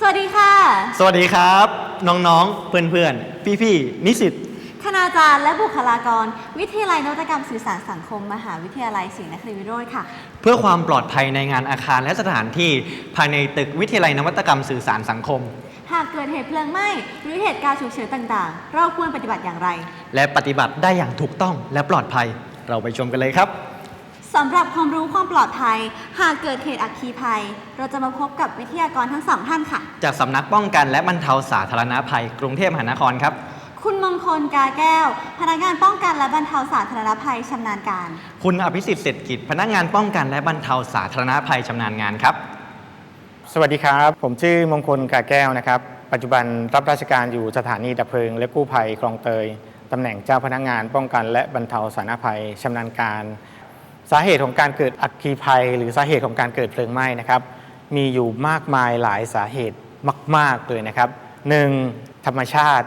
สวัสดีค่ะ สวัสดีครับ น้องๆ เพื่อนๆ พี่ๆ นิสิตคณาจารย์และบุคลากร วิทยาลัยนวัตกรรมสื่อสารสังคม มหาวิทยาลัยศรีนครินทร์วิโรธค่ะ เพื่อความปลอดภัยในงานอาคารและสถานที่ภายในตึกวิทยาลัยนวัตกรรมสื่อสารสังคม หากเกิดเหตุเพลิงไหม้หรือเหตุการณ์ฉุกเฉินต่างๆ เราควรปฏิบัติอย่างไร และปฏิบัติได้อย่างถูกต้องและปลอดภัย เราไปชมกันเลยครับ สำหรับความรู้ความปลอดภัย หากเกิดเหตุอัคคีภัย เราจะมาพบกับวิทยากรทั้งสองท่านค่ะ จากสำนักป้องกันและบรรเทาสาธารณภัย กรุงเทพมหานครครับ คุณมงคลกาแก้ว พนักงานป้องกันและบรรเทาสาธารณภัยชำนาญการ คุณอภิสิทธิ์เศรษฐกิจ พนักงานป้องกันและบรรเทาสาธารณภัยชำนาญงานครับ สวัสดีครับ ผมชื่อมงคลกาแก้วนะครับ ปัจจุบันรับราชการอยู่สถานีดับเพลิง และกู้ภัยคลองเตยตำแหน่งเจ้าพนักงานป้องกันและบรรเทาสาธารณภัยชำนาญการ สาเหตุของการเกิดอัคคีภัย หรือสาเหตุของการเกิดเพลิงไหม้นะครับ มีอยู่มากมายหลายสาเหตุมาก ๆ เลยนะครับ 1. ธรรมชาติ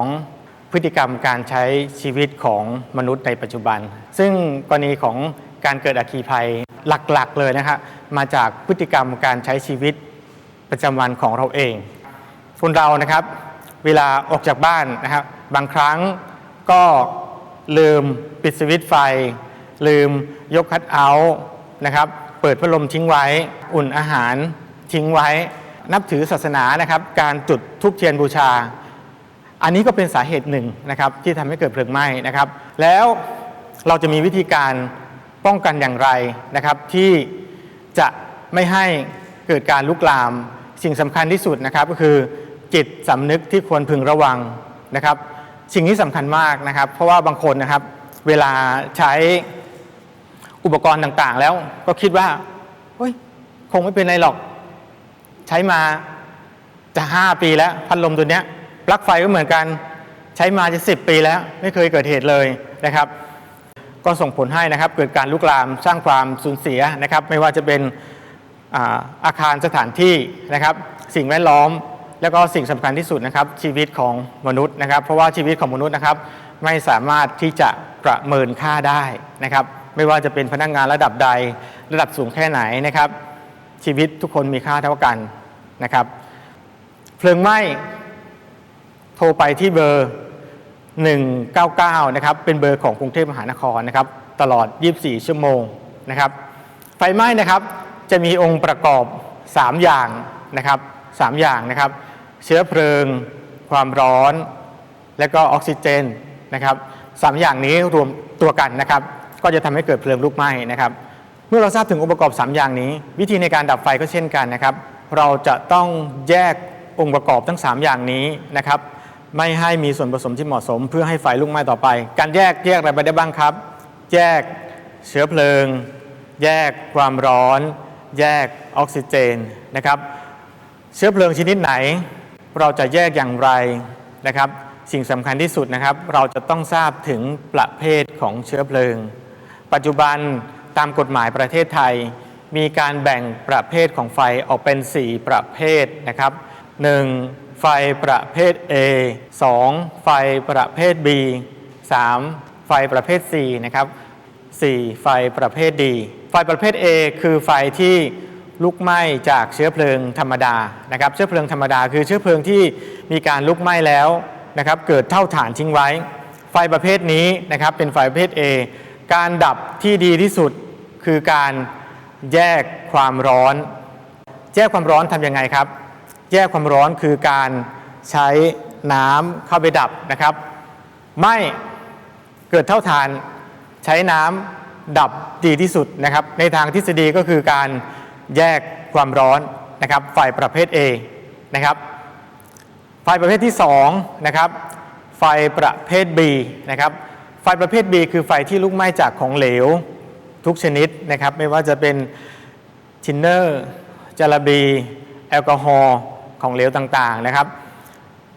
2. พฤติกรรมการใช้ชีวิตของมนุษย์ในปัจจุบัน ซึ่งกรณีของการเกิดอัคคีภัยหลัก ๆ เลยนะครับมาจากพฤติกรรมการใช้ชีวิตประจำวันของเราเองคนเรานะครับ เวลาออกจากบ้านนะครับ บางครั้งก็ลืมปิดสวิตช์ไฟ ลืมยกคัทเอาท์นะครับ เปิดพัดลมทิ้งไว้ อุ่นอาหารทิ้งไว้ นับถือศาสนานะครับ การจุดธูปเทียนบูชา อันนี้ก็เป็นสาเหตุหนึ่งนะครับที่ทำให้เกิดเพลิงไหม้นะครับ แล้วเราจะมีวิธีการป้องกันอย่างไรนะครับ ที่จะไม่ให้เกิดการลุกลาม สิ่งสำคัญที่สุดนะครับ ก็คือจิตสำนึกที่ควรพึงระวังนะครับ สิ่งที่สำคัญมากนะครับ เพราะว่าบางคนนะครับ เวลาใช้ อุปกรณ์ต่างๆ แล้วก็คิดว่าเฮ้ยคงไม่เป็นไรหรอก ใช้มาจะ5ปีแล้ว พัดลมตัวเนี้ยปลั๊กไฟก็เหมือนกัน ใช้มาจะ10ปีแล้ว ไม่เคยเกิดเหตุเลยนะครับ ก็ส่งผลให้นะครับ เกิดการลุกลามสร้างความสูญเสียนะครับ ไม่ว่าจะเป็นอาอาคารสถานที่นะครับ สิ่งแวดล้อมแล้วก็สิ่งสำคัญที่สุดนะครับ ชีวิตของมนุษย์นะครับ เพราะว่าชีวิตของมนุษย์นะครับ ไม่สามารถที่จะประเมินค่าได้นะครับ ไม่ว่าจะเป็นพนักงานระดับใด ระดับสูงแค่ไหนนะครับ ชีวิตทุกคนมีค่าเท่ากันนะครับ เพลิงไหม้โทรไปที่เบอร์ 199 นะครับ เป็นเบอร์ของกรุงเทพมหานครนะครับ ตลอด 24 ชั่วโมงนะครับ ไฟไหม้นะครับจะมีองค์ประกอบ 3 อย่างนะครับ3อย่างนะครับ เชื้อเพลิง ความร้อน และก็ออกซิเจนนะครับสามอย่างนี้รวมตัวกันนะครับ ก็จะทำให้เกิดเพลิงลุกไหม้นะครับเมื่อเราทราบถึงองค์ประกอบ 3 อย่างนี้ วิธีในการดับไฟก็เช่นกันนะครับ เราจะต้องแยกองค์ประกอบทั้ง 3 อย่างนี้นะครับ ไม่ให้มีส่วนผสมที่เหมาะสม เพื่อให้ไฟลุกไหม้ต่อไป การแยกแยกอะไรไปได้บ้างครับ แยกเชื้อเพลิง แยกความร้อน แยกออกซิเจนนะครับ เชื้อเพลิงชนิดไหน เราจะแยกอย่างไรนะครับ สิ่งสำคัญที่สุดนะครับ เราจะต้องทราบถึงประเภทของเชื้อเพลิง ปัจจุบันตามกฎหมายประเทศไทย มีการแบ่งประเภทของไฟออกเป็น 4 ประเภทนะครับ 1. ไฟประเภท A 2. ไฟประเภท B 3. ไฟประเภท C นะครับ 4. ไฟประเภท D ไฟประเภท A คือไฟที่ลุกไหม้จากเชื้อเพลิงธรรมดานะครับ เชื้อเพลิงธรรมดาคือเชื้อเพลิงที่มีการลุกไหม้แล้วนะครับ เกิดเท่าฐานทิ้งไว้ ไฟประเภทนี้นะครับเป็นไฟประเภท A การดับที่ดีที่สุดคือการแยกความร้อน แยกความร้อนทำยังไงครับ แยกความร้อนคือการใช้น้ำเข้าไปดับนะครับ ไม่เกิดเท่าฐานใช้น้ำดับดีที่สุดนะครับ ในทางทฤษฎีก็คือการแยกความร้อนนะครับไฟประเภท A นะครับไฟประเภทที่2นะครับไฟประเภท B นะครับ ไฟประเภท B คือไฟที่ลุกไหม้จากของเหลวทุกชนิดนะครับ ไม่ว่าจะเป็นทินเนอร์จารบี แอลกอฮอล์ของเหลวต่างๆนะครับ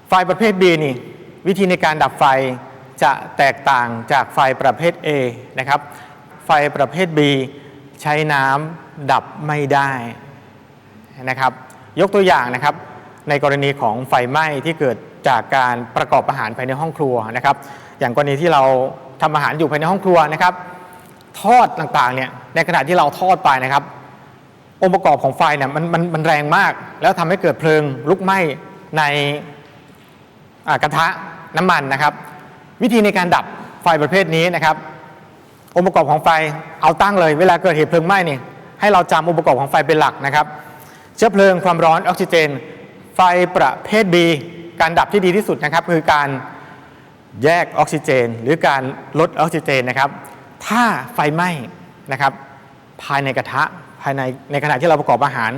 ไฟประเภท B นี่วิธีในการดับไฟจะแตกต่างจากไฟประเภท A นะครับ ไฟประเภท B ใช้น้ำดับไม่ได้นะครับ ยกตัวอย่างนะครับ ในกรณีของไฟไหม้ที่เกิดจากการประกอบอาหารภายในห้องครัวนะครับ อย่างกรณีที่เราทำอาหารอยู่ภายในห้องครัวนะครับ ทอดต่างๆเนี่ยในขณะที่เราทอดไปนะครับ องค์ประกอบของไฟเนี่ยมันมันมันแรงมาก แล้วทำให้เกิดเพลิงลุกไหม้ในกระทะน้ำมันนะครับ วิธีในการดับไฟประเภทนี้นะครับ องค์ประกอบของไฟเอาตั้งเลย เวลาเกิดเหตุเพลิงไหม้เนี่ยให้เราจำองค์ประกอบของไฟเป็นหลักนะครับ เชื้อเพลิงความร้อนออกซิเจน ไฟประเภท B การดับที่ดีที่สุดนะครับ คือการ แยกออกซิเจน หรือการลดออกซิเจนนะครับ ถ้าไฟไหม้นะครับ ภายในกระทะภายในในขณะที่เราประกอบอาหาร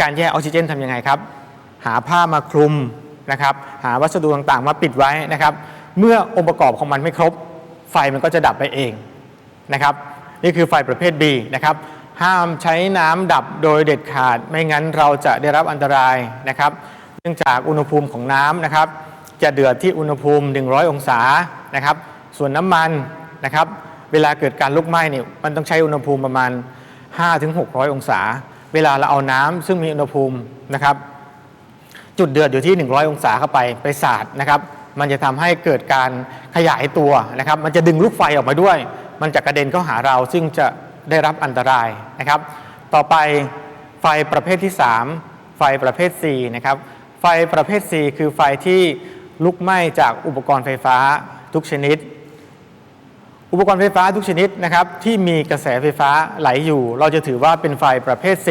การแยกออกซิเจนทำยังไงครับ หาผ้ามาคลุมนะครับ หาวัสดุต่างๆ มาปิดไว้นะครับ เมื่อองค์ประกอบของมันไม่ครบ ไฟมันก็จะดับไปเองนะครับ นี่คือไฟประเภท B นะครับห้ามใช้น้ำดับโดยเด็ดขาด ไม่งั้นเราจะได้รับอันตรายนะครับ เนื่องจากอุณหภูมิของน้ำนะครับ จะเดือดที่อุณหภูมิ 100 องศานะครับ ส่วนน้ำมันนะครับ เวลาเกิดการลุกไหม้เนี่ยมันต้องใช้อุณหภูมิประมาณ 5-600 องศา เวลาเราเอาน้ำซึ่งมีอุณหภูมินะครับ จุดเดือดอยู่ที่ 100 องศาเข้าไปไปสาดนะครับมันจะทำให้เกิดการขยายตัวนะครับ มันจะดึงลูกไฟออกมาด้วย มันจะกระเด็นเข้าหาเราซึ่งจะได้รับอันตรายนะครับ ต่อไปไฟประเภทที่ 3 ไฟประเภท C นะครับ ไฟประเภท C คือไฟที่ ลุกไหม้จากอุปกรณ์ไฟฟ้าทุกชนิด อุปกรณ์ไฟฟ้าทุกชนิดนะครับที่มีกระแสไฟฟ้าไหลอยู่ เราจะถือว่าเป็นไฟประเภท C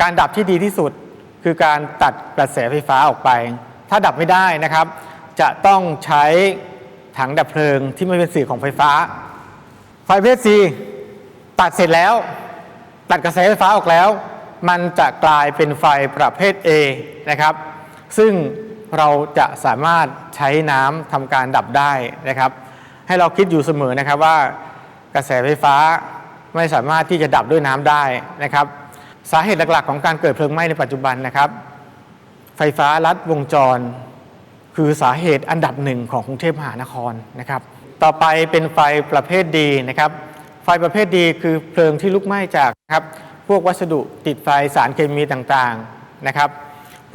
การดับที่ดีที่สุด คือการตัดกระแสไฟฟ้าออกไป ถ้าดับไม่ได้นะครับ จะต้องใช้ถังดับเพลิงที่ไม่เป็นสื่อของไฟฟ้า ไฟประเภท C ตัดเสร็จแล้ว ตัดกระแสไฟฟ้าออกแล้ว มันจะกลายเป็นไฟประเภท A นะครับ ซึ่ง เราจะสามารถใช้น้ำทำการดับได้นะครับ ให้เราคิดอยู่เสมอนะครับว่ากระแสไฟฟ้าไม่สามารถที่จะดับด้วยน้ำได้นะครับ สาเหตุหลักๆ ของการเกิดเพลิงไหม้ในปัจจุบันนะครับ ไฟฟ้าลัดวงจร คือสาเหตุอันดับหนึ่งของกรุงเทพมหานครนะครับ ต่อไปเป็นไฟประเภทดีนะครับ ไฟประเภทดีคือเพลิงที่ลุกไหม้จากครับพวกวัสดุติดไฟสารเคมีต่างๆนะครับ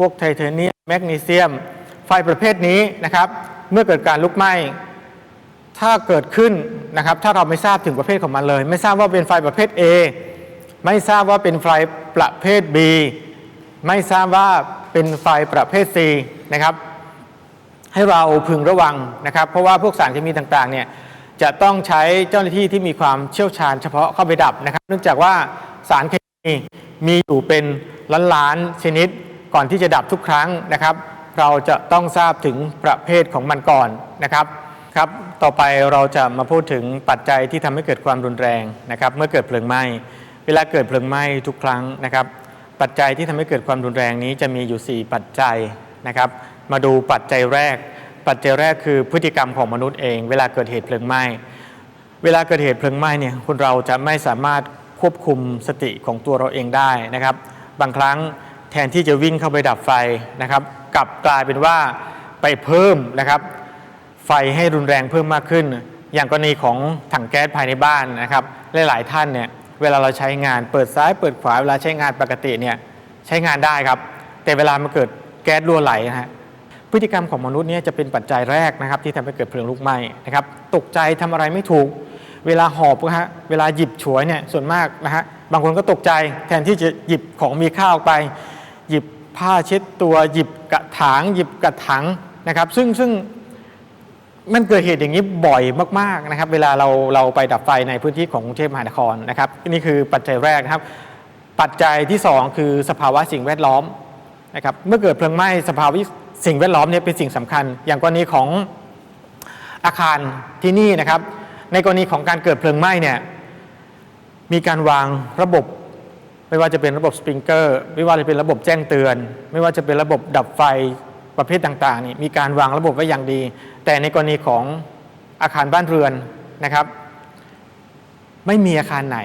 วกไทเทเนียมแมกนีเซียม ไฟประเภทนี้นะครับ เมื่อเกิดการลุกไหม้ถ้าเกิดขึ้นนะครับ ถ้าเราไม่ทราบถึงประเภทของมันเลย ไม่ทราบว่าเป็นไฟประเภท A ไม่ทราบว่าเป็นไฟประเภท B ไม่ทราบว่าเป็นไฟประเภท C นะครับ ให้เราพึงระวังนะครับ เพราะว่าพวกสารเคมีต่างๆเนี่ยจะต้องใช้เจ้าหน้าที่ที่มีความเชี่ยวชาญเฉพาะเข้าไปดับนะครับ เนื่องจากว่าสารเคมีมีอยู่เป็นล้านๆชนิด ก่อนที่จะดับทุกครั้งนะครับ เราจะต้องทราบถึงประเภทของมันก่อนนะครับครับ ต่อไปเราจะมาพูดถึงปัจจัยที่ทำให้เกิดความรุนแรงนะครับ เมื่อเกิดเพลิงไหม้ เวลาเกิดเพลิงไหม้ทุกครั้งนะครับ ปัจจัยที่ทำให้เกิดความรุนแรงนี้จะมีอยู่ 4 ปัจจัยนะครับ มาดูปัจจัยแรก ปัจจัยแรกคือพฤติกรรมของมนุษย์เอง เวลาเกิดเหตุเพลิงไหม้ เวลาเกิดเหตุเพลิงไหม้เนี่ยคนเราจะไม่สามารถควบคุมสติของตัวเราเองได้นะครับ บางครั้ง แทนที่จะวิ่งเข้าไปดับไฟนะครับ กลับกลายเป็นว่าไปเพิ่มนะครับ ไฟให้รุนแรงเพิ่มมากขึ้น อย่างกรณีของถังแก๊สภายในบ้านนะครับหลายๆท่านเนี่ยเวลาเราใช้งานเปิดซ้ายเปิดขวาเวลาใช้งานปกติเนี่ยใช้งานได้ครับ แต่เวลามันเกิดแก๊สรั่วไหลนะฮะพฤติกรรมของมนุษย์เนี่ยจะเป็นปัจจัยแรกนะครับ ที่ทำให้เกิดเพลิงลุกไหม้นะครับตกใจทำอะไรไม่ถูก เวลาหอบนะฮะเวลาหยิบฉวยเนี่ยส่วนมากนะฮะบางคนก็ตกใจแทนที่จะหยิบของมีค่าออกไป ผ้าเช็ดตัวหยิบกระถางหยิบกระถางนะครับ ซึ่งซึ่งมันเกิดเหตุอย่างนี้บ่อยมากๆนะครับ เวลาเราเราไปดับไฟในพื้นที่ของกรุงเทพมหานครนะครับนี่คือปัจจัยแรกนะครับ ปัจจัยที่ 2 คือสภาวะสิ่งแวดล้อมนะครับเมื่อเกิดเพลิงไหม้สภาวะสิ่งแวดล้อมเนี่ยเป็นสิ่งสำคัญ อย่างกรณีของอาคารที่นี่นะครับ ในกรณีของการเกิดเพลิงไหม้เนี่ยมีการวางระบบ ไม่ว่าจะเป็นระบบสปริงเกอร์ไม่ว่าจะเป็นระบบแจ้งเตือน ไม่ว่าจะเป็นระบบดับไฟประเภทต่างๆนี่มีการวางระบบไว้อย่างดี แต่ในกรณีของอาคารบ้านเรือนนะครับ ไม่มีอาคารไหน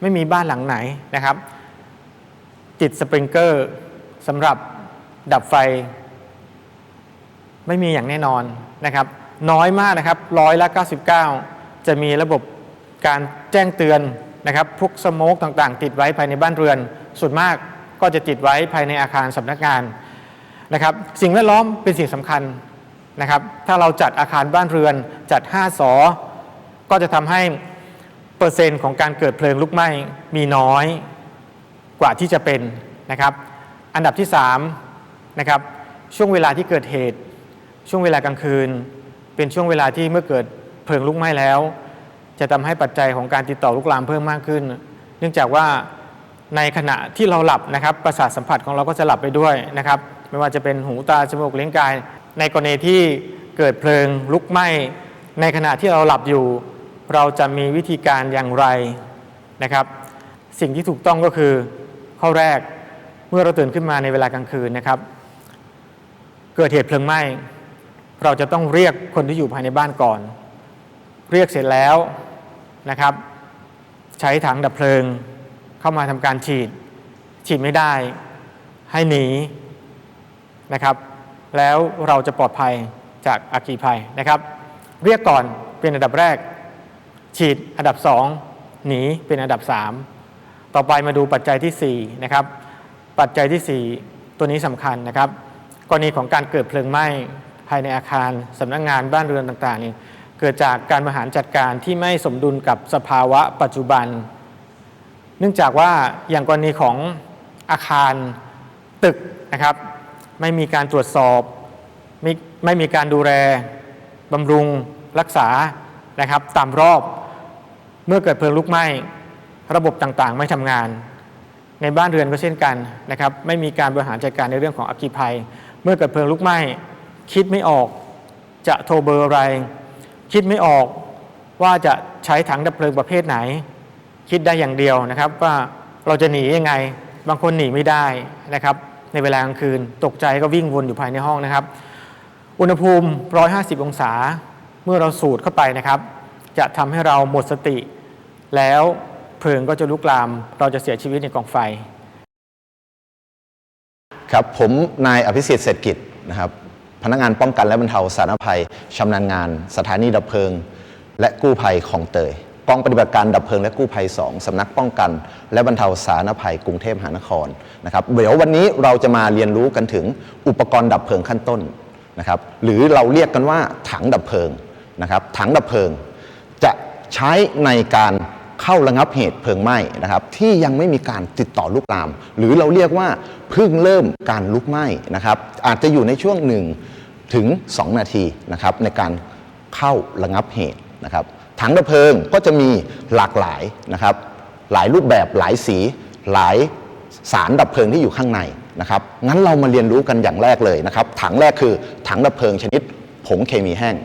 ไม่มีบ้านหลังไหนนะครับ ติดสปริงเกอร์สำหรับดับไฟ ไม่มีอย่างแน่นอนนะครับ น้อยมากนะครับร้อยละ 99 จะมีระบบการแจ้งเตือน นะครับพวกสโมกต่างๆ ติดไว้ภายในบ้านเรือนส่วนมากก็จะติดไว้ภายในอาคารสำนักงานนะครับ สิ่งแวดล้อมเป็นสิ่งสำคัญนะครับ ถ้าเราจัดอาคารบ้านเรือนจัด 5สอก็จะทำให้เปอร์เซ็นต์ของการเกิดเพลิงลุกไหม้มีน้อยกว่าที่จะเป็นนะครับ อันดับที่3นะครับช่วงเวลาที่เกิดเหตุ ช่วงเวลากลางคืน เป็นช่วงเวลาที่เมื่อเกิดเพลิงลุกไหม้แล้ว จะทำให้ปัจจัยของการติดต่อลุกลามเพิ่มมากขึ้น เนื่องจากว่าในขณะที่เราหลับนะครับประสาทสัมผัสของเราก็จะหลับไปด้วยนะครับ ไม่ว่าจะเป็นหูตาจมูกเลิ้นกาย ในกรณีที่เกิดเพลิงลุกไหม้ในขณะที่เราหลับอยู่ เราจะมีวิธีการอย่างไรนะครับ สิ่งที่ถูกต้องก็คือข้อแรกเมื่อเราตื่นขึ้นมาในเวลากลางคืนนะครับ เกิดเหตุเพลิงไหม้เราจะต้องเรียกคนที่อยู่ภายในบ้านก่อน เรียกเสร็จแล้วนะครับ ใช้ถังดับเพลิงเข้ามาทำการฉีด ฉีดไม่ได้ให้หนีนะครับ แล้วเราจะปลอดภัยจากอัคคีภัยนะครับ เรียกก่อนเป็นอันดับแรก ฉีดอันดับ 2 หนีเป็นอันดับ 3 ต่อไปมาดูปัจจัยที่4นะครับปัจจัยที่ 4 ตัวนี้สำคัญนะครับ กรณีของการเกิดเพลิงไหม้ภายในอาคารสำนักงงานบ้านเรือนต่างๆนี่ เกิดจากการบริหารจัดการที่ไม่สมดุลกับสภาวะปัจจุบัน เนื่องจากว่าอย่างกรณีของอาคารตึกนะครับ ไม่มีการตรวจสอบไม่ไม่มีการดูแลบำรุงรักษานะครับ ตามรอบเมื่อเกิดเพลิงลุกไหม้ระบบต่างๆ ไม่ทำงาน ในบ้านเรือนก็เช่นกันนะครับ ไม่มีการบริหารจัดการในเรื่องของอัคคีภัย เมื่อเกิดเพลิงลุกไหม้คิดไม่ออกจะโทรเบอร์อะไร คิดไม่ออกว่าจะใช้ถังดับเพลิงประเภทไหน คิดได้อย่างเดียวนะครับ ว่าเราจะหนียังไง บางคนหนีไม่ได้นะครับ ในเวลากลางคืนตกใจก็วิ่งวนอยู่ภายในห้องนะครับ อุณหภูมิ 150 องศา เมื่อเราสูดเข้าไปนะครับ จะทำให้เราหมดสติ แล้วเพลิงก็จะลุกลาม เราจะเสียชีวิตในกองไฟ ครับผมนายอภิสิทธิ์เศรษฐกิจนะครับ พนักงานป้องกันและบรรเทาสาธารณภัยชำนาญงาน สถานีดับเพลิง และกู้ภัยคลองเตยกองปฏิบัติการดับเพลิงและกู้ภัย 2สำนักป้องกัน และบรรเทาสาธารณภัยกรุงเทพมหานครนะครับเดี๋ยววันนี้เราจะมาเรียนรู้กันถึงอุปกรณ์ดับเพลิงขั้นต้นนะครับหรือเราเรียกกันว่าถังดับเพลิงนะครับถังดับเพลิง จะใช้ในการเข้าระงับเหตุเพลิงไหม้นะครับที่ยังไม่มีการติดต่อลุกลาม หรือเราเรียกว่าเพิ่งเริ่มการลุกไหม้นะครับอาจจะอยู่ในช่วง1 ถึง 2 นาทีนะครับในการเข้าระงับเหตุนะครับถังดับเพลิงก็จะมีหลากหลายนะครับหลายรูปแบบหลายสีหลายสารดับเพลิงที่อยู่ข้างในนะครับงั้นเรามาเรียนรู้กันอย่างแรกเลยนะครับถังแรกคือถังดับเพลิงชนิดผงเคมีแห้ง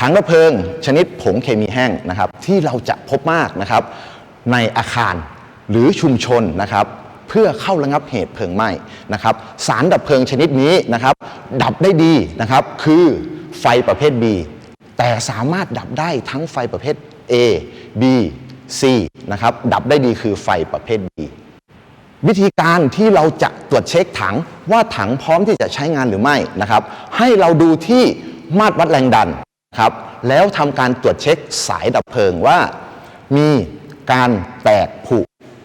ถังดับเพลิงชนิดผงเคมีแห้งนะครับที่เราจะพบมากนะครับในอาคารหรือชุมชนนะครับ เพื่อเข้าระงับเหตุเพลิงไหม้นะครับสารดับเพลิงชนิดนี้นะครับดับได้ดีนะครับคือไฟประเภท B แต่สามารถดับได้ทั้งไฟประเภท A B C นะครับดับได้ดีคือไฟประเภท B วิธีการที่เราจะตรวจเช็คถังว่าถังพร้อมที่จะใช้งานหรือไม่นะครับให้เราดูที่มาตรวัดแรงดันครับแล้วทำการตรวจเช็คสายดับเพลิงว่า มีการแตกผุ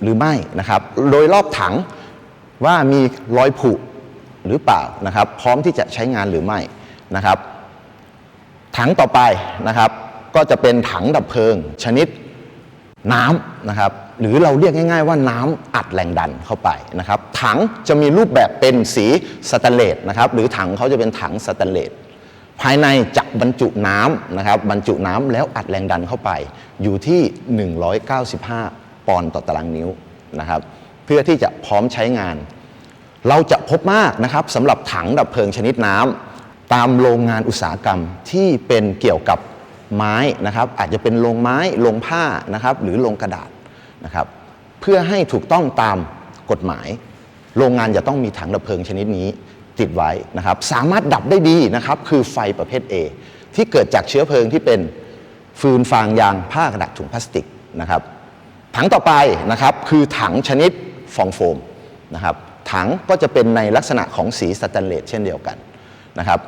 หรือไม่นะครับ โดยรอบถังว่ามีรอยผุหรือเปล่านะครับ พร้อมที่จะใช้งานหรือไม่นะครับ ถังต่อไปนะครับ ก็จะเป็นถังดับเพลิง ชนิดน้ำนะครับ หรือเราเรียกง่าย ๆ ว่าน้ำอัดแรงดันเข้าไปนะครับ ถังจะมีรูปแบบเป็นสีสแตนเลสนะครับ หรือถังเขาจะเป็นถังสแตนเลสภายในจะบรรจุน้ำนะครับ บรรจุน้ำแล้วอัดแรงดันเข้าไป อยู่ที่ 195 ปอนด์ต่อตารางนิ้วนะครับ เพื่อที่จะพร้อมใช้งาน เราจะพบมากนะครับสำหรับถังดับเพลิงชนิดน้ำตามโรงงานอุตสาหกรรมที่เป็นเกี่ยวกับไม้นะครับอาจจะเป็นโรงไม้โรงผ้านะครับหรือโรงกระดาษนะครับเพื่อให้ถูกต้องตามกฎหมาย โรงงานจะต้องมีถังดับเพลิงชนิดนี้ติดไว้นะครับสามารถดับได้ดีนะครับคือไฟประเภท A ที่เกิดจากเชื้อเพลิงที่เป็นฟืนฟางยางผ้ากระดาษถุงพลาสติกนะครับ ถังต่อไปนะครับคือถังชนิดฟองโฟมนะครับถังก็จะเป็นในลักษณะของสีสแตนเลสเช่นเดียวกันนะครับ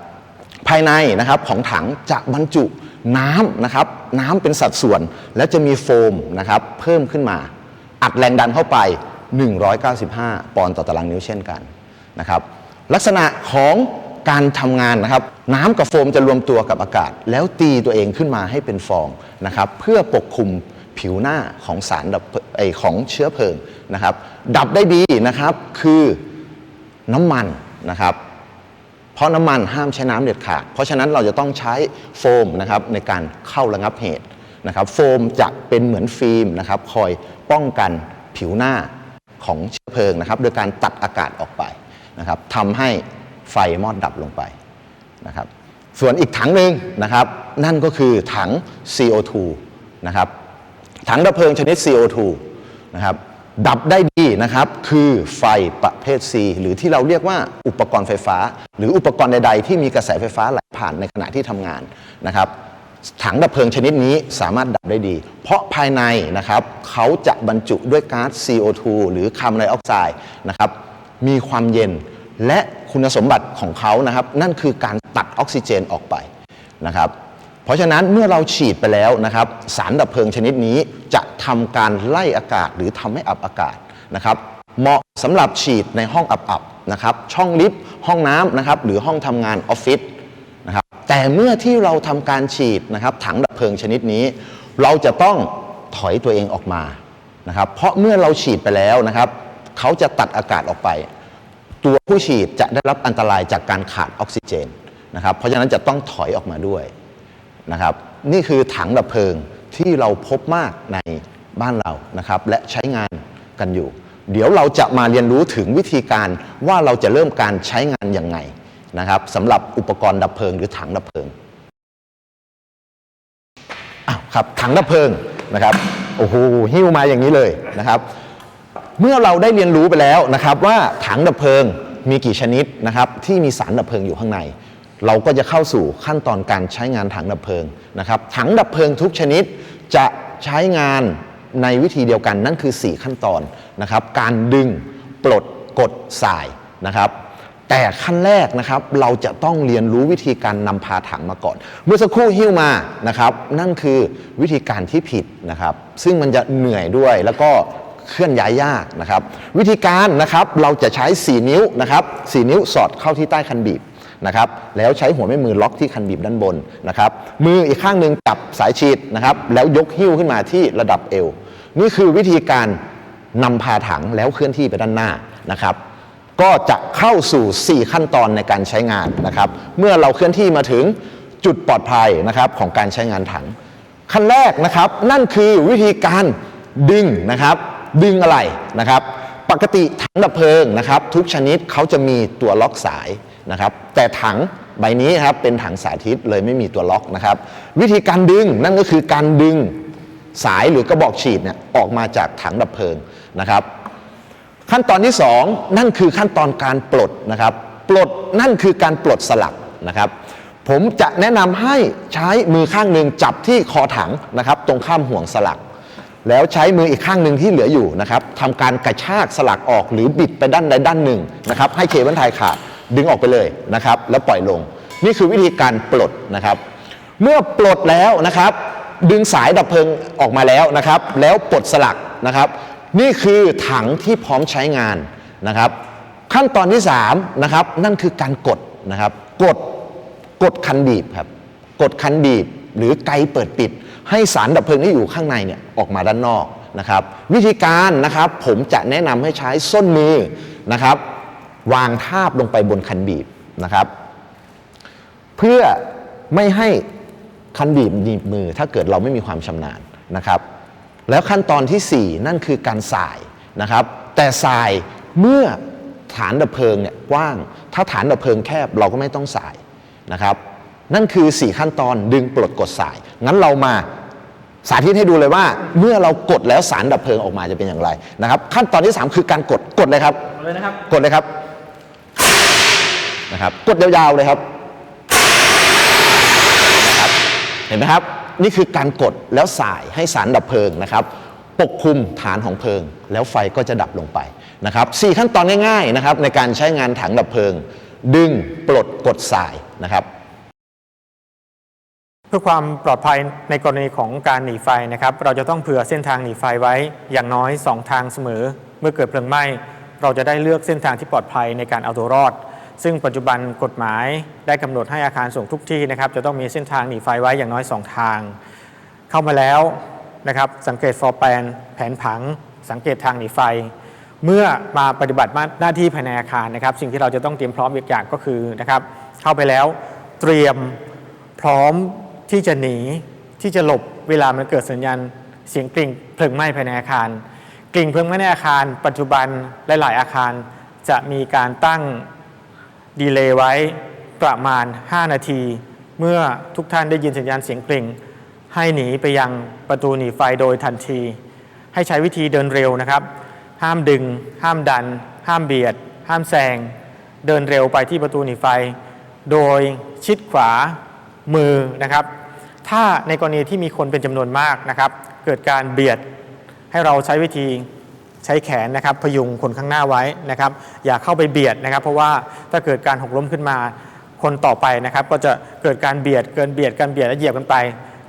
ภายในนะครับของถังจะบรรจุน้ำนะครับน้ำเป็นสัดส่วน และจะมีโฟมนะครับเพิ่มขึ้นมา อัดแรงดันเข้าไป 195 ปอนด์ต่อตารางนิ้วเช่นกันนะครับลักษณะของการทำงานนะครับน้ำกับโฟมจะรวมตัวกับอากาศ แล้วตีตัวเองขึ้นมาให้เป็นฟองนะครับเพื่อปกคลุม ผิวหน้าของสารดับไอของเชื้อเพลิงนะครับ ดับได้ดีนะครับคือน้ำมันนะครับ เพราะน้ำมันห้ามใช้น้ำเด็ดขาด เพราะฉะนั้นเราจะต้องใช้โฟมนะครับในการเข้าระงับเหตุนะครับ โฟมจะเป็นเหมือนฟิล์มนะครับ คอยป้องกันผิวหน้าของเชื้อเพลิงนะครับ โดยการตัดอากาศออกไปนะครับทำให้ไฟมอดดับลงไปนะครับ ส่วนอีกถังหนึ่งนะครับ นั่นก็คือถัง CO2 นะครับ ถังดับเพลิงชนิด CO2 นะครับดับได้ดีนะครับคือไฟประเภท C หรือที่เราเรียกว่าอุปกรณ์ไฟฟ้า หรืออุปกรณ์ใด ๆ ที่มีกระแสไฟฟ้าไหลผ่านในขณะที่ทำงานนะครับถังดับเพลิงชนิดนี้สามารถดับได้ดี เพราะภายในนะครับเขาจะบรรจุด้วยก๊าซ CO2 หรือคาร์บอนไดออกไซด์นะครับมีความเย็นและคุณสมบัติของเขานะครับนั่นคือการตัดออกซิเจนออกไปนะครับ เพราะฉะนั้นเมื่อเราฉีดไปแล้วนะครับสารดับเพลิงชนิดนี้จะทำการไล่อากาศหรือทำให้อับอากาศนะครับ เหมาะสำหรับฉีดในห้องอับๆนะครับช่องลิฟต์ห้องน้ำนะครับหรือห้องทำงานออฟฟิศนะครับแต่เมื่อที่เราทำการฉีดนะครับถังดับเพลิงชนิดนี้ เราจะต้องถอยตัวเองออกมานะครับเพราะเมื่อเราฉีดไปแล้วนะครับเขาจะตัดอากาศออกไป ตัวผู้ฉีดจะได้รับอันตรายจากการขาดออกซิเจนนะครับเพราะฉะนั้นจะต้องถอยออกมาด้วย นะครับ นี่คือถังดับเพลิงที่เราพบมากในบ้านเรานะครับ และใช้งานกันอยู่ เดี๋ยวเราจะมาเรียนรู้ถึงวิธีการว่าเราจะเริ่มการใช้งานยังไงนะครับสำหรับอุปกรณ์ดับเพลิงหรือถังดับเพลิงอ้าวครับถังดับเพลิงนะครับโอ้โหหิ้วมาอย่างนี้เลยนะครับ เมื่อเราได้เรียนรู้ไปแล้วนะครับว่าถังดับเพลิงมีกี่ชนิดนะครับที่มีสารดับเพลิงอยู่ข้างใน เราก็จะเข้าสู่ขั้นตอนการใช้งานถังดับเพลิงนะครับ ถังดับเพลิงทุกชนิดจะใช้งานในวิธีเดียวกันนั่นคือ 4 ขั้นตอนนะครับ การดึงปลดกดสายนะครับ แต่ขั้นแรกนะครับเราจะต้องเรียนรู้วิธีการนำพาถังมาก่อน เมื่อสักครู่หิ้วมานะครับ นั่นคือวิธีการที่ผิดนะครับ ซึ่งมันจะเหนื่อยด้วยแล้วก็เคลื่อนย้ายยากนะครับ วิธีการนะครับเราจะใช้ 4 นิ้วนะครับ4นิ้วสอดเข้าที่ใต้คันบีบ นะครับแล้วใช้หัวแม่มือล็อกที่คันบีบด้านบนนะครับมืออีกข้างหนึ่งจับสายฉีดนะครับแล้วยกหิ้วขึ้นมาที่ระดับเอว นี่คือวิธีการนำพาถังแล้วเคลื่อนที่ไปด้านหน้านะครับก็จะเข้าสู่ 4 ขั้นตอนในการใช้งานนะครับเมื่อเราเคลื่อนที่มาถึงจุดปลอดภัยนะครับของการใช้งานถัง ขั้นแรกนะครับนั่นคือวิธีการดึงนะครับดึงอะไรนะครับ ปกติถังดับเพลิงนะครับ ทุกชนิดเขาจะมีตัวล็อกสาย นะครับแต่ถังใบนี้ครับเป็นถังสาธิตเลยไม่มีตัวล็อกนะครับ วิธีการดึงนั่นก็คือการดึงสายหรือกระบอกฉีดเนี่ยออกมาจากถังดับเพลิงนะครับ ขั้นตอนที่ 2 นั่นคือขั้นตอนการปลดนะครับ ปลดนั่นคือการปลดสลักนะครับผมจะแนะนำให้ใช้มือข้างหนึ่งจับที่คอถังนะครับ ตรงข้ามห่วงสลัก แล้วใช้มืออีกข้างหนึ่งที่เหลืออยู่นะครับทำการกระชากสลักออกหรือบิดไปด้านใดด้านหนึ่งนะครับ ให้เคเบิลไทยขาด ดึงออกไปเลยนะครับ แล้วปล่อยลง นี่คือวิธีการปลดนะครับ เมื่อปลดแล้วนะครับ ดึงสายดับเพลิงออกมาแล้วนะครับ แล้วปลดสลักนะครับ นี่คือถังที่พร้อมใช้งานนะครับ ขั้นตอนที่3นะครับนั่นคือการกดนะครับ กดกดคันบีบครับกดคันบีบหรือไกเปิดปิด ให้สารดับเพลิงที่อยู่ข้างในเนี่ยออกมาด้านนอกนะครับ วิธีการนะครับผมจะแนะนำให้ใช้ส้นมือนะครับ วางทาบลงไปบนคันบีบนะครับ เพื่อไม่ให้คันบีบหนีบมือถ้าเกิดเราไม่มีความชำนาญนะครับ แล้วขั้นตอนทีสี่ 4 นั่นคือการสายนะครับ แต่สายเมื่อฐานดับเพลิงเนี่ยกว้าง ถ้าฐานดับเพลิงแคบเราก็ไม่ต้องสายนะครับ นั่นคือ 4 ขั้นตอนดึงปลดกดสาย งั้นเรามาสาธิตให้ดูเลยว่า เมื่อเรากดแล้วสารดับเพลิงออกมาจะเป็นอย่างไรนะครับ ขั้นตอนที่ 3 คือการกดกดเลยครับเลยนะครับกดเลยครับ นะครับกดยาวๆเลยครับนะครับ เห็นไหมครับ นี่คือการกดแล้วสายให้สารดับเพลิงนะครับ ปกคลุมฐานของเพลิง แล้วไฟก็จะดับลงไปนะครับสี่ขั้นตอนง่ายๆนะครับในการใช้งานถังดับเพลิง ดึงปลดกดสายนะครับเพื่อความปลอดภัยในกรณีของการหนีไฟนะครับ เราจะต้องเผื่อเส้นทางหนีไฟไว้อย่างน้อย 2 ทางเสมอ เมื่อเกิดเพลิงไหม้ เราจะได้เลือกเส้นทางที่ปลอดภัยในการเอาตัวรอด ซึ่งปัจจุบันกฎหมายได้กำหนดให้อาคารสูงทุกที่นะครับจะต้องมีเส้นทางหนีไฟไว้อย่างน้อย 2 ทาง เข้ามาแล้วนะครับสังเกตฟอร์แปนแผนผัง สังเกตทางหนีไฟ เมื่อมาปฏิบัติหน้าที่ภายในอาคารนะครับ สิ่งที่เราจะต้องเตรียมพร้อมอีกอย่างก็คือนะครับเข้าไปแล้วเตรียมพร้อมที่จะหนีที่จะหลบเวลามันเกิดสัญญาณเสียงกริ่งเพลิงไหม้ภายในอาคารกริ่งเพลิงไหม้ในอาคาร ปัจจุบันหลาย ๆ อาคารจะมีการตั้ง ดีเลย์ไว้ประมาณ 5 นาที เมื่อทุกท่านได้ยินสัญญาณเสียงกริ่ง ให้หนีไปยังประตูหนีไฟโดยทันที ให้ใช้วิธีเดินเร็วนะครับ ห้ามดึง ห้ามดัน ห้ามเบียด ห้ามแซง เดินเร็วไปที่ประตูหนีไฟ โดยชิดขวามือนะครับ ถ้าในกรณีที่มีคนเป็นจำนวนมากนะครับ เกิดการเบียดให้เราใช้วิธี ใช้แขนนะครับพยุงคนข้างหน้าไว้นะครับ อย่าเข้าไปเบียดนะครับ เพราะว่าถ้าเกิดการหกล้มขึ้นมาคนต่อไปนะครับ ก็จะเกิดการเบียดเกินเบียดการเบียดและเหยียบกันไป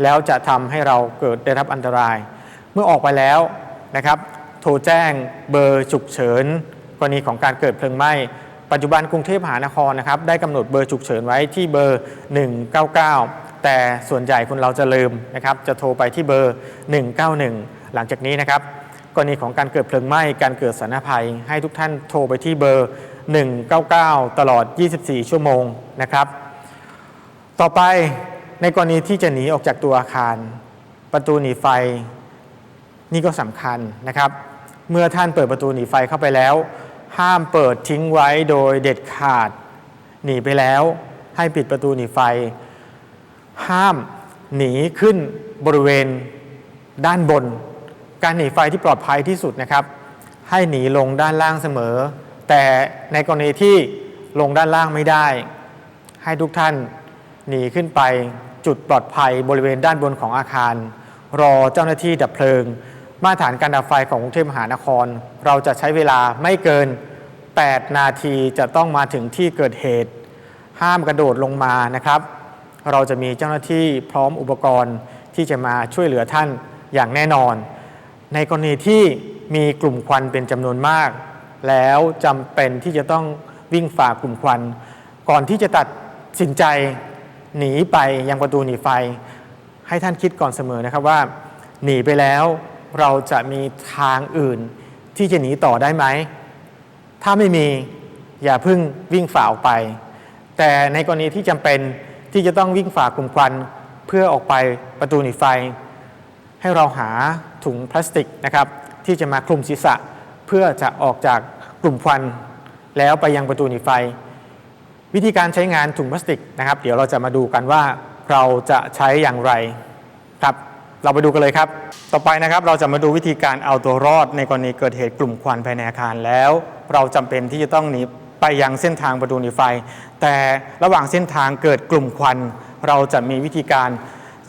แล้วจะทำให้เราเกิดได้รับอันตราย เมื่อออกไปแล้วนะครับโทรแจ้งเบอร์ฉุกเฉินกรณีของการเกิดเพลิงไหม้ปัจจุบันกรุงเทพมหานครนะครับได้กำหนดเบอร์ฉุกเฉินไว้ที่เบอร์ 199 แต่ส่วนใหญ่คนเราจะลืมนะครับจะโทรไปที่เบอร์ 191 หลังจากนี้นะครับ รณีของการเกิดเพลิงไหม้การเกิดสาธารณภัย ให้ทุกท่านโทรไปที่เบอร์ 199 ตลอด 24 ชั่วโมงนะครับ ต่อไปในกรณีที่จะหนีออกจากตัวอาคาร ประตูหนีไฟนี่ก็สำคัญนะครับ เมื่อท่านเปิดประตูหนีไฟเข้าไปแล้ว ห้ามเปิดทิ้งไว้โดยเด็ดขาด หนีไปแล้วให้ปิดประตูหนีไฟ ห้ามหนีขึ้นบริเวณด้านบน การหนีไฟที่ปลอดภัยที่สุดนะครับ ให้หนีลงด้านล่างเสมอ แต่ในกรณีที่ลงด้านล่างไม่ได้ ให้ทุกท่านหนีขึ้นไปจุดปลอดภัยบริเวณด้านบนของอาคาร รอเจ้าหน้าที่ดับเพลิง มาตรฐานการดับไฟของกรุงเทพมหานคร เราจะใช้เวลาไม่เกิน 8 นาทีจะต้องมาถึงที่เกิดเหตุ ห้ามกระโดดลงมานะครับ เราจะมีเจ้าหน้าที่พร้อมอุปกรณ์ที่จะมาช่วยเหลือท่านอย่างแน่นอน ในกรณีที่มีกลุ่มควันเป็นจำนวนมาก แล้วจำเป็นที่จะต้องวิ่งฝ่ากลุ่มควัน ก่อนที่จะตัดสินใจหนีไปยังประตูหนีไฟ ให้ท่านคิดก่อนเสมอนะครับว่า หนีไปแล้วเราจะมีทางอื่นที่จะหนีต่อได้ไหม ถ้าไม่มีอย่าพิ่งวิ่งฝ่าออกไป แต่ในกรณีที่จำเป็นที่จะต้องวิ่งฝ่ากลุ่มควันเพื่อออกไปประตูหนีไฟ ให้เราหาถุงพลาสติกนะครับที่จะมาคลุมศีรษะ เพื่อจะออกจากกลุ่มควัน แล้วไปยังประตูหนีไฟ วิธีการใช้งานถุงพลาสติกนะครับ เดี๋ยวเราจะมาดูกันว่าเราจะใช้อย่างไรครับ เราไปดูกันเลยครับ ต่อไปนะครับเราจะมาดูวิธีการเอาตัวรอดในกรณีเกิดเหตุกลุ่มควันภายในอาคารแล้ว เราจำเป็นที่จะต้องหนีไปยังเส้นทางประตูหนีไฟ แต่ระหว่างเส้นทางเกิดกลุ่มควัน เราจะมีวิธีการ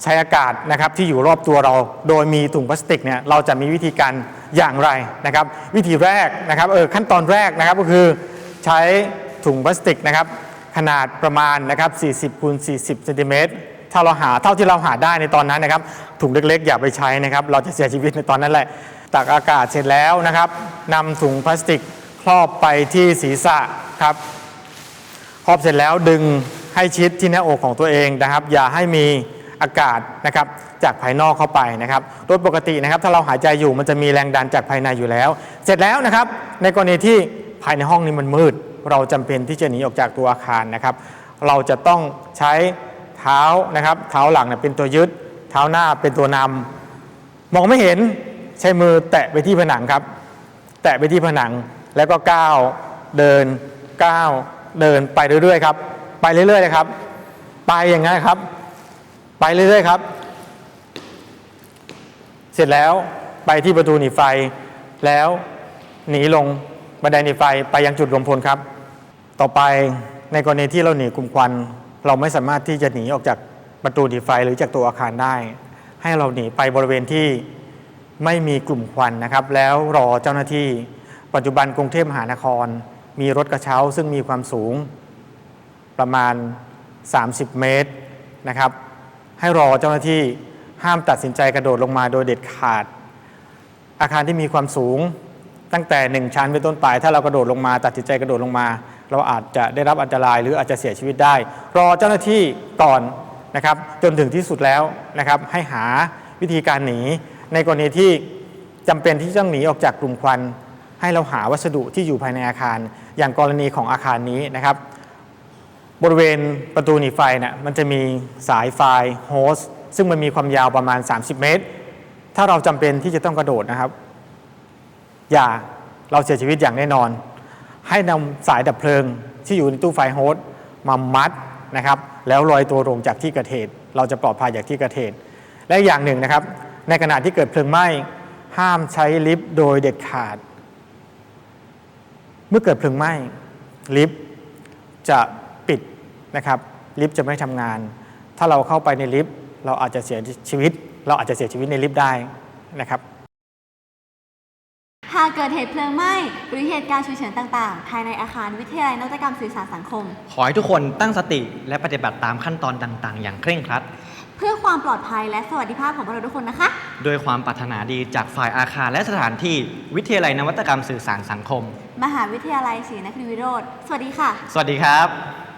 ใช้อากาศนะครับที่อยู่รอบตัวเรา โดยมีถุงพลาสติกเนี่ยเราจะมีวิธีการอย่างไรนะครับ วิธีแรกนะครับเออขั้นตอนแรกนะครับก็คือใช้ถุงพลาสติกนะครับขนาดประมาณนะครับ40คูณ40เซนติเมตรถ้าเราหาเท่าที่เราหาได้ในตอนนั้นนะครับถุงเล็กๆ อย่าไปใช้นะครับ เราจะเสียชีวิตในตอนนั้นแหละตักอากาศเสร็จแล้วนะครับนำถุงพลาสติกครอบไปที่ศีรษะครับครอบเสร็จแล้วดึงให้ชิดที่หน้าอกของตัวเองนะครับ อย่าให้มี อากาศนะครับจากภายนอกเข้าไปนะครับโดยปกตินะครับถ้าเราหายใจอยู่มันจะมีแรงดันจากภายในอยู่แล้ว เสร็จแล้วนะครับในกรณีที่ภายในห้องนี้มันมืด เราจำเป็นที่จะหนีออกจากตัวอาคารนะครับ เราจะต้องใช้เท้านะครับเท้าหลังเนี่ยเป็นตัวยึด เท้าหน้าเป็นตัวนำมองไม่เห็นใช้มือแตะไปที่ผนังครับ แตะไปที่ผนังแล้วก็ก้าวเดินก้าวเดินไปเรื่อยๆครับไปเรื่อยๆเลยครับ ไปอย่างนั้นครับ ไปเรื่อยๆครับ เสร็จแล้วไปที่ประตูหนีไฟ แล้วหนีลงบันไดหนีไฟไปยังจุดรวมพลครับ ต่อไปในกรณีที่เราหนีกลุ่มควัน เราไม่สามารถที่จะหนีออกจากประตูหนีไฟหรือจากตัวอาคารได้ ให้เราหนีไปบริเวณที่ไม่มีกลุ่มควันนะครับ แล้วรอเจ้าหน้าที่ปัจจุบันกรุงเทพมหานคร มีรถกระเช้าซึ่งมีความสูงประมาณ 30 เมตรนะครับ ให้รอเจ้าหน้าที่ห้ามตัดสินใจกระโดดลงมาโดยเด็ดขาด อาคารที่มีความสูงตั้งแต่ 1 ชั้นเป็นต้นไป ถ้าเรากระโดดลงมา ตัดสินใจกระโดดลงมา เราอาจจะได้รับอันตรายหรืออาจจะเสียชีวิตได้ รอเจ้าหน้าที่ก่อนนะครับจนถึงที่สุดแล้วนะครับให้หาวิธีการหนี ในกรณีที่จำเป็นที่ต้องหนีออกจากกลุ่มควัน ให้เราหาวัสดุที่อยู่ภายในอาคาร อย่างกรณีของอาคารนี้นะครับ บริเวณประตูหนีไฟเนี่ยมันจะมีสายไฟโฮสซึ่งมันมีความยาวประมาณ 30 เมตร ถ้าเราจำเป็นที่จะต้องกระโดดนะครับ อย่าเราเสียชีวิตอย่างแน่นอน ให้นำสายดับเพลิงที่อยู่ในตู้ไฟโฮสมามัดนะครับ แล้วลอยตัวลงจากที่เกิดเหตุ เราจะปลอดภัยจากที่เกิดเหตุ และอย่างหนึ่งนะครับ ในขณะที่เกิดเพลิงไหม้ห้ามใช้ลิฟต์โดยเด็ดขาด เมื่อเกิดเพลิงไหม้ลิฟต์จะ นะครับลิฟต์จะไม่ทำงาน ถ้าเราเข้าไปในลิฟต์เราอาจจะเสียชีวิต เราอาจจะเสียชีวิตในลิฟต์ได้นะครับหากเกิดเหตุเพลิงไหม้หรือเหตุการณ์ฉุกเฉินต่างๆ ภายในอาคารวิทยาลัยนวัตกรรมสื่อสารสังคม ขอให้ทุกคนตั้งสติและปฏิบัติตามขั้นตอนต่างๆ อย่างเคร่งครัด เพื่อความปลอดภัยและสวัสดิภาพของพวกเราทุกคนนะคะ โดยความปรารถนาดีจากฝ่ายอาคารและสถานที่วิทยาลัยนวัตกรรมสื่อสารสังคม มหาวิทยาลัยศรีนครินทรวิโรธสวัสดีค่ะ สวัสดีครับ